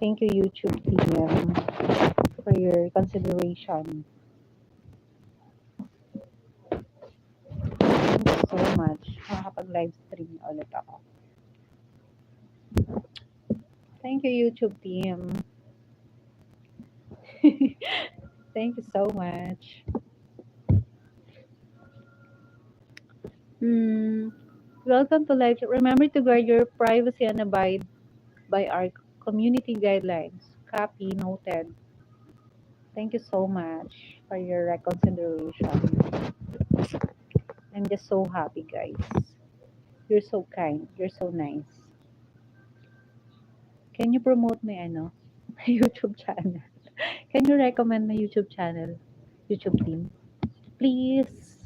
Thank you, YouTube team, for your consideration. Thank you so much. Makakapag-live stream ulit ako. Thank you, YouTube team. Thank you so much. Hmm. Welcome to live. Remember to guard your privacy and abide by our community guidelines. Copy noted. Thank you so much for your reconsideration. I'm just so happy, guys. You're so kind. You're so nice. Can you promote my ano, my YouTube channel? Can you recommend my YouTube channel? YouTube team? Please.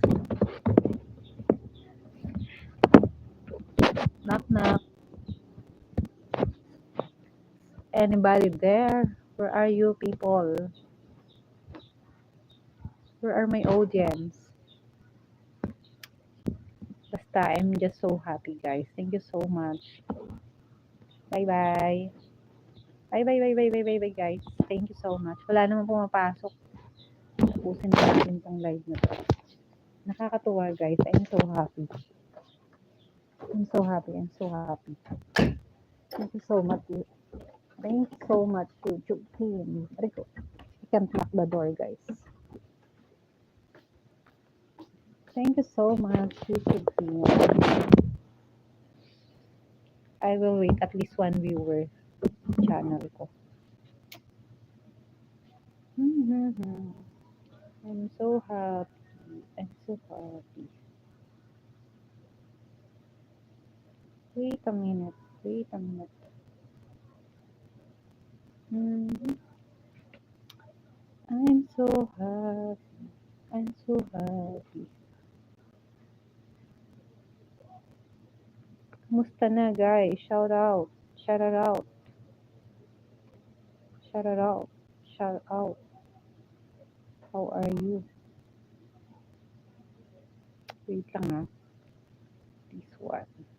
Knock knock. Anybody there? Where are you people? Where are my audience? Basta, I'm just so happy guys. Thank you so much. Bye-bye. Bye-bye, bye-bye, bye guys. Thank you so much. Wala naman pumapasok. Tapusin na natin tong live na to. Nakakatuwa guys. I'm so happy. I'm so happy. I'm so happy. Thank you so much. Thank you so much, YouTube team. Rico, I can't lock the door, guys. Thank you so much, YouTube team. I will wait at least one viewer channel ko. Mhm. I'm so happy. I'm so happy. Wait a minute. Wait a minute. Mhm. I'm so happy. I'm so happy. Kumusta na? Shout out. Shout it out. Shout it out. Shout out. How are you? Wait lang ah. This one.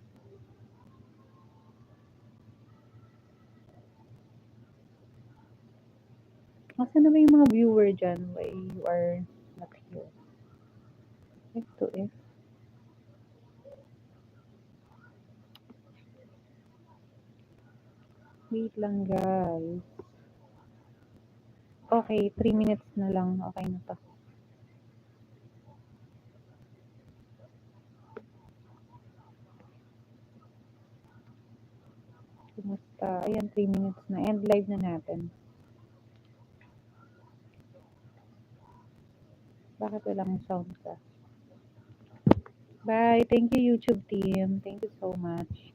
Nasaan na ba yung mga viewer dyan? Why you are not here? F to F. Wait lang guys. Okay, 3 minutes na lang. Okay na to. Kumusta? Ayan, 3 minutes na. End live na natin. Bakit walang sound ka? Bye. Thank you, YouTube team. Thank you so much.